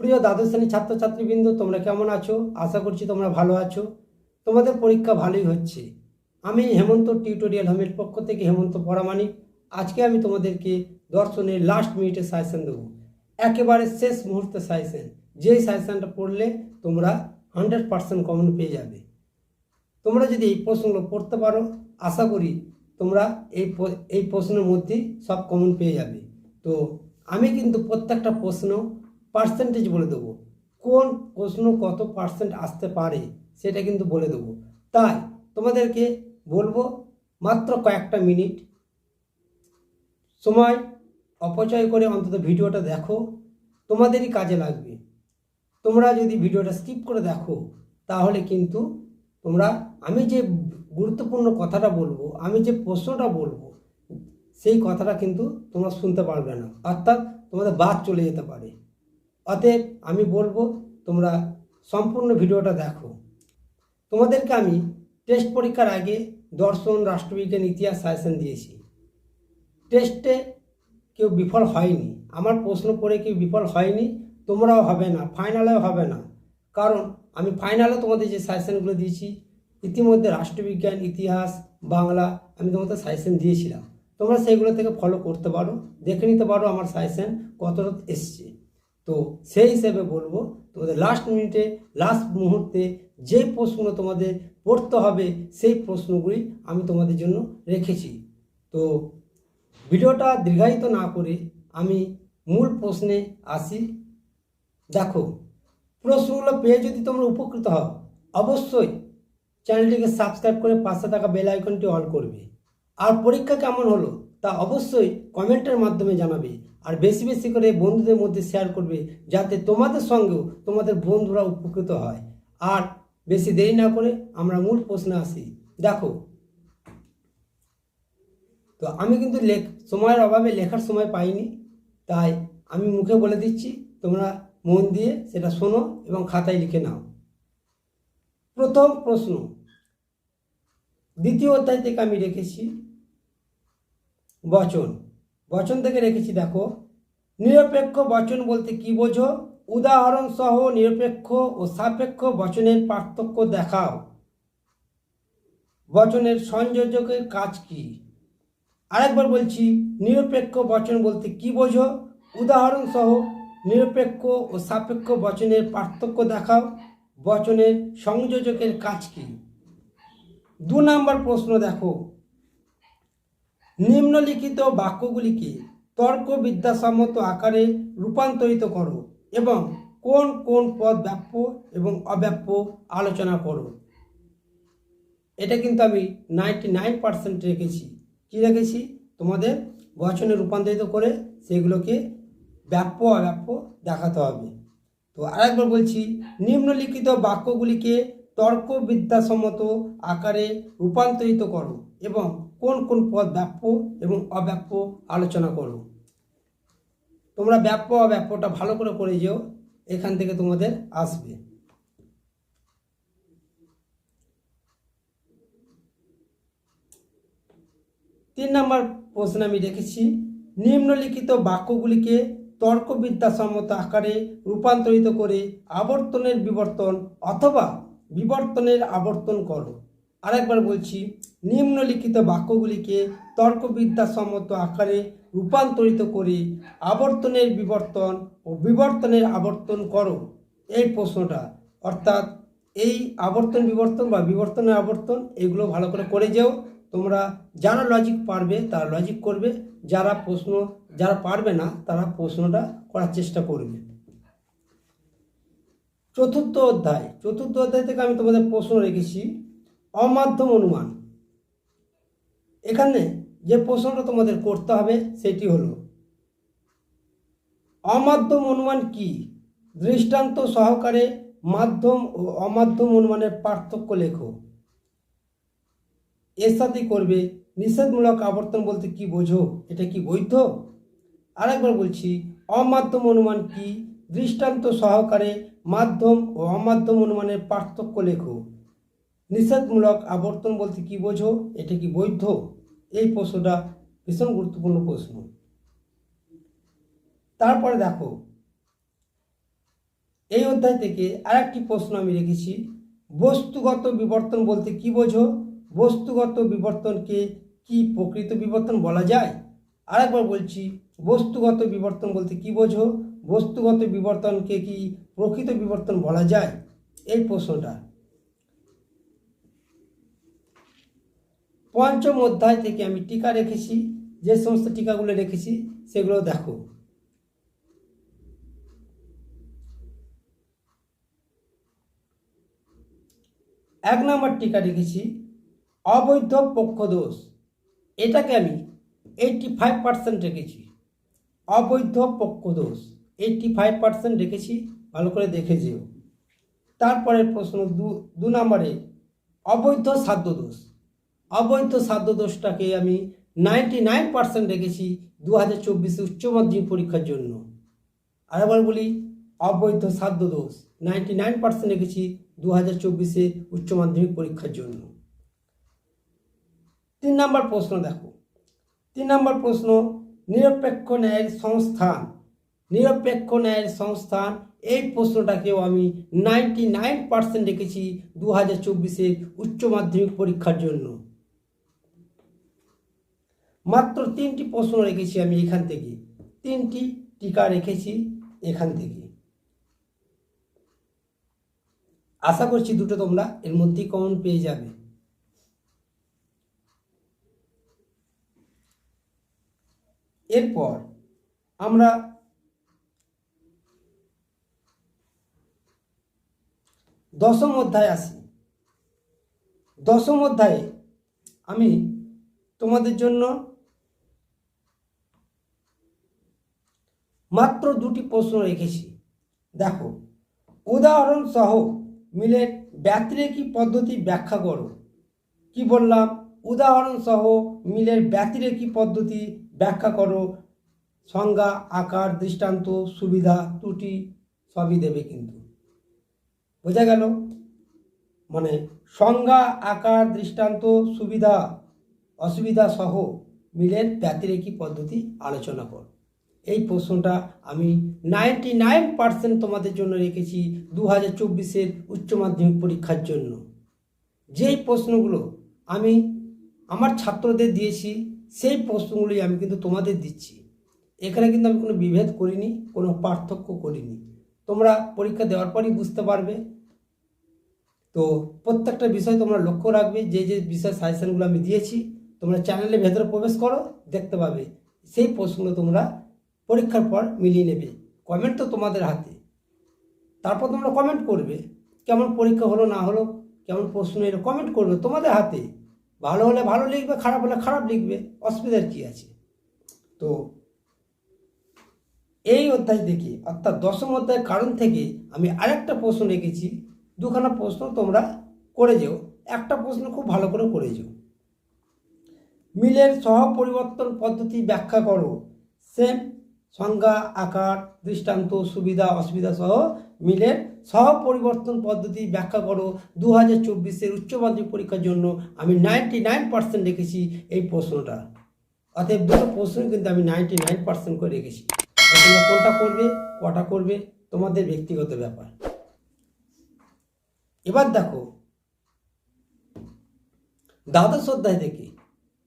প্রিয় দ্বাদশ শ্রেণির ছাত্রছাত্রীবৃন্দ, তোমরা কেমন আছো? আশা করছি তোমরা ভালো আছো। তোমাদের পরীক্ষা ভালোই হচ্ছে। আমি হেমন্ত টিউটোরিয়াল হোমের পক্ষ থেকে হেমন্ত পরামানিক আজকে আমি তোমাদেরকে দর্শনের লাস্ট মিনিটে সাজেশন দেবো। একেবারে শেষ মুহূর্তে সাজেশন যেই সাজেশনটা পড়লে তোমরা হান্ড্রেড পার্সেন্ট কমন পেয়ে যাবে। তোমরা যদি এই প্রশ্নগুলো পড়তে পারো, আশা করি তোমরা এই এই প্রশ্নের মধ্যে সব কমন পেয়ে যাবে। তো আমি কিন্তু প্রত্যেকটা প্রশ্ন পার্সেন্টেজ বলে দেবো। কোন প্রশ্ন কত পার্সেন্ট আসতে পারে সেটা কিন্তু বলে দেবো। তাই তোমাদেরকে বলব মাত্র কয়েকটা মিনিট। সময় অপচয় করে অন্তত ভিডিওটা দেখো। তোমাদেরই কাজে লাগবে। তোমরা যদি ভিডিওটা স্কিপ করে দেখো, তাহলে কিন্তু তোমরা, আমি যে গুরুত্বপূর্ণ কথাটা বলব, আমি যে প্রশ্নটা বলব, সেই কথাটা কিন্তু তোমরা শুনতে পারবে না। অর্থাৎ তোমাদের বাদ চলে যেতে পারে। অতএব আমি বলব, তোমরা সম্পূর্ণ ভিডিওটা দেখো। তোমাদেরকে আমি টেস্ট পরীক্ষার আগে দর্শন, রাষ্ট্রবিজ্ঞান, ইতিহাস সাজেশন দিয়েছি। টেস্টে কেউ বিফল হয়নি। আমার প্রশ্ন পড়ে কেউ বিফল হয়নি, তোমরাও হবে না ফাইনালেও হবে না। কারণ আমি ফাইনালে তোমাদের যে সাজেশনগুলো দিয়েছি ইতিমধ্যে রাষ্ট্রবিজ্ঞান, ইতিহাস, বাংলা আমি তোমাদের সাজেশন দিয়েছিলাম। তোমরা সেইগুলো থেকে ফলো করতে পারো, দেখে নিতে পারো আমার সাজেশন কতটা এসছে। তো সেই হিসেবে বলব, তোমাদের লাস্ট মিনিটে লাস্ট মুহূর্তে যে প্রশ্নগুলো তোমাদের পড়তে হবে, সেই প্রশ্নগুলি আমি তোমাদের জন্য রেখেছি। তো ভিডিওটা দীর্ঘায়িত না করে আমি মূল প্রশ্নে আসি। দেখো, প্রশ্নগুলো পেয়ে যদি তোমরা উপকৃত হও, অবশ্যই চ্যানেলটিকে সাবস্ক্রাইব করে পাশে থাকা বেল আইকনটি অন করবে। আর পরীক্ষা কেমন হলো তা অবশ্যই কমেন্টের মাধ্যমে জানাবে আর বেশি বেশি করে বন্ধুদের মধ্যে শেয়ার করবে যাতে তোমাদের সঙ্গেও তোমাদের বন্ধুরা উপকৃত হয়। আর বেশি দেরি না করে আমরা মূল প্রশ্নে আসি। দেখো, তো আমি কিন্তু লেখ, সময়ের অভাবে লেখার সময় পাইনি, তাই আমি মুখে বলে দিচ্ছি, তোমরা মন দিয়ে সেটা শোনো এবং খাতায় লিখে নাও। প্রথম প্রশ্ন। দ্বিতীয় অধ্যায় থেকে আমি রেখেছি বচন। বচন থেকে রেখেছি, দেখো, নিরপেক্ষ বচন বলতে কি বোঝো? উদাহরণ সহ নিরপেক্ষ ও সাপেক্ষ বচনের পার্থক্য দেখাও। বচনের সংযোজকের কাজ কি? আরেকবার বলছি, নিরপেক্ষ বচন বলতে কি বোঝো? উদাহরণ সহ নিরপেক্ষ ও সাপেক্ষ বচনের পার্থক্য দেখাও। বচনের সংযোজকের কাজ কি? দু নম্বর প্রশ্ন দেখো। নিম্নলিখিত বাক্যগুলিকে তর্ক বিদ্যাসম্মত আকারে রূপান্তরিত করো এবং কোন কোন পদ ব্যাপ্য এবং অব্যাপ্য আলোচনা করো। এটা কিন্তু আমি নাইনটি নাইন পার্সেন্ট রেখেছি। কী রেখেছি? তোমাদের বচনে রূপান্তরিত করে সেগুলোকে ব্যাপ্য অব্যাপ্য দেখাতে হবে। তো আরেকবার বলছি, নিম্নলিখিত বাক্যগুলিকে তর্কবিদ্যাসম্মত আকারে রূপান্তরিত করো এবং কোন কোন পদ ব্যাপ্য এবং অব্যাপ্য আলোচনা করো। তোমরা ব্যাপ্য অব্যাপ্যটা ভালো করে করে যেও, এখান থেকে তোমাদের আসবে। তিন নম্বর প্রশ্ন আমি রেখেছি, নিম্নলিখিত বাক্যগুলিকে তর্কবিদ্যাসম্মত আকারে রূপান্তরিত করে আবর্তনের বিবর্তন অথবা বিবর্তনের আবর্তন করো। আরেকবার বলছি, নিম্নলিখিত বাক্যগুলিকে তর্কবিদ্যাসম্মত আকারে রূপান্তরিত করে আবর্তনের বিবর্তন ও বিবর্তনের আবর্তন করো। এই প্রশ্নটা, অর্থাৎ এই আবর্তন বিবর্তন বা বিবর্তনের আবর্তন, এগুলো ভালো করে করে যেও। তোমরা যারা লজিক পারবে, তারা লজিক করবে। যারা প্রশ্ন, যারা পারবে না, তারা প্রশ্নটা করার চেষ্টা করবে। চতুর্থ অধ্যায়। চতুর্থ অধ্যায় থেকে আমি তোমাদের প্রশ্ন রেখেছি, অমাধ্যম অনুমান। এখানে যে প্রশ্নটা তোমাদের করতে হবে, সেটি হলো, অমাধ্যম অনুমান কি? দৃষ্টান্ত সহকারে মাধ্যম ও অমাধ্যম অনুমানের পার্থক্য লেখো। এর সাথেই করবে, নিষেধমূলক আবর্তন বলতে কি বোঝো? এটা কি বৈধ? আরেকবার বলছি, অমাধ্যম অনুমান কি? দৃষ্টান্ত সহকারে মাধ্যম ও অমাধ্যম অনুমানের পার্থক্য লেখো। নিষেধমূলক আবর্তন বলতে কি বোঝো? এটা কি বৈধ? এই প্রশ্নটা ভীষণ গুরুত্বপূর্ণ প্রশ্ন। তারপরে দেখো, এই অধ্যায় থেকে আরেকটি প্রশ্ন আমি রেখেছি, বস্তুগত বিবর্তন বলতে কি বোঝো? বস্তুগত বিবর্তনকে কি প্রকৃত বিবর্তন বলা যায়? আরেকবার বলছি, বস্তুগত বিবর্তন বলতে কি বোঝো? বস্তুগত বিবর্তনকে কি প্রকৃত বিবর্তন বলা যায়? এই প্রশ্নটা। পঞ্চম অধ্যায় থেকে আমি টিকা রেখেছি, যে সমস্ত টিকাগুলো রেখেছি, সেগুলো দেখো। এক নম্বর টিকা রেখেছি অবৈধ পক্ষদোষ। এটাকে আমি এইটটি ফাইভ পার্সেন্ট রেখেছি। অবৈধ পক্ষদোষ। এইটটি ফাইভ পার্সেন্ট রেখেছি, ভালো করে দেখে যেও। তারপরের প্রশ্ন দু দু নম্বরে, অবৈধ সাধ্যদোষ। অবৈধ সাধ্যদোষটাকে আমি নাইনটি নাইন পার্সেন্ট রেখেছি দু হাজার চব্বিশে উচ্চ মাধ্যমিক পরীক্ষার জন্য। আর আরেকবার বলি, অবৈধ সাধ্যদোষ নাইনটি নাইন পার্সেন্ট রেখেছি দু হাজার চব্বিশে উচ্চ মাধ্যমিক পরীক্ষার জন্য। তিন নম্বর প্রশ্ন দেখো। তিন নম্বর প্রশ্ন, নিরপেক্ষ ন্যায়ের সংস্থান। নিরপেক্ষ ন্যায়ের সংস্থান, এই প্রশ্নটাকেও আমি নাইনটি নাইন পার্সেন্ট রেখেছি দু হাজার চব্বিশে উচ্চ মাধ্যমিক পরীক্ষার জন্য। মাত্র তিনটি প্রশ্ন রেখেছি আমি এখান থেকে। তিনটি টিকা রেখেছি এখান থেকে। আশা করছি দুটো তোমরা এর মধ্যেই কমন পেয়ে যাবে। এরপর আমরা দশম অধ্যায় আসি। দশম অধ্যায়ে আমি তোমাদের জন্য মাত্র দুটি প্রশ্ন রেখেছি। দেখো, উদাহরণ সহ মিলের ব্যতিরেকী পদ্ধতি ব্যাখ্যা করো? কি বললাম? উদাহরণ সহ মিলের ব্যতিরেকী পদ্ধতি? ব্যাখ্যা করো। সংজ্ঞা, আকার, দৃষ্টান্ত, সুবিধা ত্রুটি সবই দেবে কিন্তু। বোঝা গেল? মানে সংজ্ঞা, আকার, দৃষ্টান্ত, সুবিধা, অসুবিধা সহ মিলের ব্যতিরেকী পদ্ধতি আলোচনা কর। এই প্রশ্নটা আমি নাইনটি নাইন পার্সেন্ট তোমাদের জন্য রেখেছি দু হাজার চব্বিশের উচ্চ মাধ্যমিক পরীক্ষার জন্য। যেই প্রশ্নগুলো আমি আমার ছাত্রদের দিয়েছি সেই প্রশ্নগুলি আমি কিন্তু তোমাদের দিচ্ছি। এখানে কিন্তু আমি কোনো বিভেদ করিনি, কোনো পার্থক্য করিনি। তোমরা পরীক্ষা দেওয়ার পরই বুঝতে পারবে। তো প্রত্যেকটা বিষয় তোমরা লক্ষ্য রাখবে, যে যে বিষয় সাজেশনগুলো আমি দিয়েছি, তোমরা চ্যানেলের ভেতরে প্রবেশ করো, দেখতে পাবে। সেই প্রশ্নগুলো তোমরা পরীক্ষার পর মিলিয়ে নেবে। কমেন্ট তো তোমাদের হাতে। তারপর তোমরা কমেন্ট করবে, কেমন পরীক্ষা হলো, না হলো, কেমন প্রশ্ন এলো কমেন্ট করবে তোমাদের হাতে। ভালো হলে ভালো লিখবে, খারাপ হলে খারাপ লিখবে, অসুবিধার কী আছে? তো এই অধ্যায় থেকে অর্থাৎ দশম অধ্যায়ের কারণ থেকে আমি আরেকটা প্রশ্ন রেখেছি, দুখানা প্রশ্ন তোমরা করে যেও, একটা প্রশ্ন খুব ভালো করে করে যেও। মিলের সহ পরিবর্তন পদ্ধতি ব্যাখ্যা করো। সেম, সংজ্ঞা, আকার, দৃষ্টান্ত, সুবিধা, অসুবিধা সহ মিলের সহ পরিবর্তন পদ্ধতি ব্যাখ্যা করো। দু হাজার চব্বিশের উচ্চ মাধ্যমিক পরীক্ষার জন্য আমি নাইনটি নাইন পার্সেন্ট রেখেছি এই প্রশ্নটা। অতএব দুটো প্রশ্ন কিন্তু আমি নাইনটি নাইন পার্সেন্ট করে রেখেছি। তোমরা কোনটা করবে, কটা করবে, তোমাদের ব্যক্তিগত ব্যাপার। এবার দেখো, দ্বাদশ অধ্যায় থেকে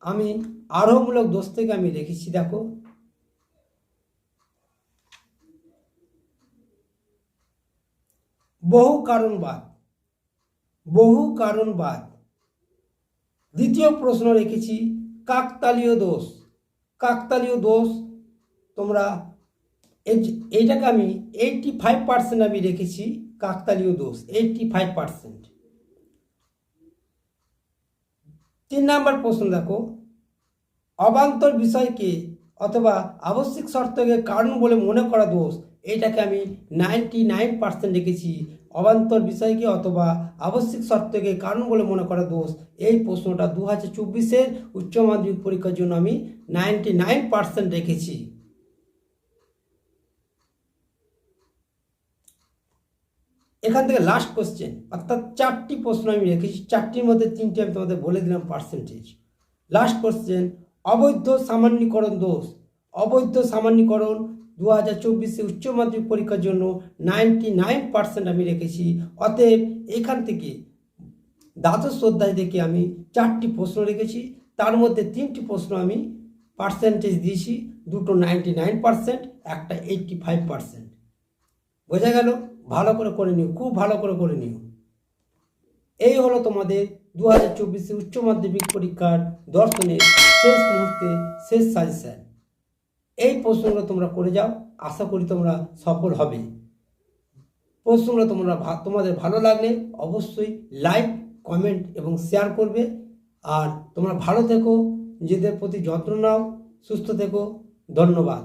আমি আরোহমূলক দোষ থেকে আমি রেখেছি, দেখো। বহু কারণবাদ বহু কারণবাদ। দ্বিতীয় প্রশ্ন রেখেছি, কাকতালীয় দোষ। কাকতালীয় দোষ তোমরা এই- এইটাকে আমি এইটটি ফাইভ পার্সেন্ট আমি রেখেছি, কাকতালীয় দোষ এইটটি ফাইভ পার্সেন্ট তিন নাম্বার প্রশ্ন দেখো, অবান্তর বিষয়কে অথবা আবশ্যিক শর্তকে কারণ বলে মনে করা দোষ এইটাকে আমি নাইনটি নাইন পার্সেন্ট রেখেছি। অবান্তর বিষয়কে অথবা আবশ্যিক শর্তকে কারণ বলে মনে করা দোষ, এই প্রশ্নটা দু হাজার চব্বিশের উচ্চ মাধ্যমিক পরীক্ষার জন্য আমি নাইনটি নাইন পার্সেন্ট রেখেছি। এখান থেকে লাস্ট কোশ্চেন অর্থাৎ চারটি প্রশ্ন আমি রেখেছি, চারটির মধ্যে তিনটি আমি তোমাদের বলে দিলাম পার্সেন্টেজ লাস্ট কোশ্চেন অবৈধ সামান্যীকরণ দোষ। অবৈধ সামান্যীকরণ দু হাজার চব্বিশে উচ্চ মাধ্যমিক পরীক্ষার জন্য নাইনটি নাইন পার্সেন্ট আমি রেখেছি। অতএব এখান থেকে দ্বাদশ অধ্যায় থেকে আমি চারটি প্রশ্ন রেখেছি। তার মধ্যে তিনটি প্রশ্ন আমি পার্সেন্টেজ দিয়েছি। দুটো নাইনটি নাইন পার্সেন্ট, একটা এইটটি ফাইভ পার্সেন্ট। বোঝা গেল? ভালো করে করে নিও, খুব ভালো করে করে নিও। এই হলো তোমাদের দু হাজার চব্বিশে উচ্চ মাধ্যমিক পরীক্ষার দর্শনের শেষ মুহূর্তে শেষ সাজেশন এই প্রশ্নগুলো তোমরা করে যাও, আশা করি তোমরা সফল হবে। প্রশ্নগুলো তোমরা তোমাদের ভালো লাগলে অবশ্যই লাইক কমেন্ট এবং শেয়ার করবে। আর তোমরা ভালো থেকো, নিজেদের প্রতি যত্ন নাও, সুস্থ থেকো, ধন্যবাদ।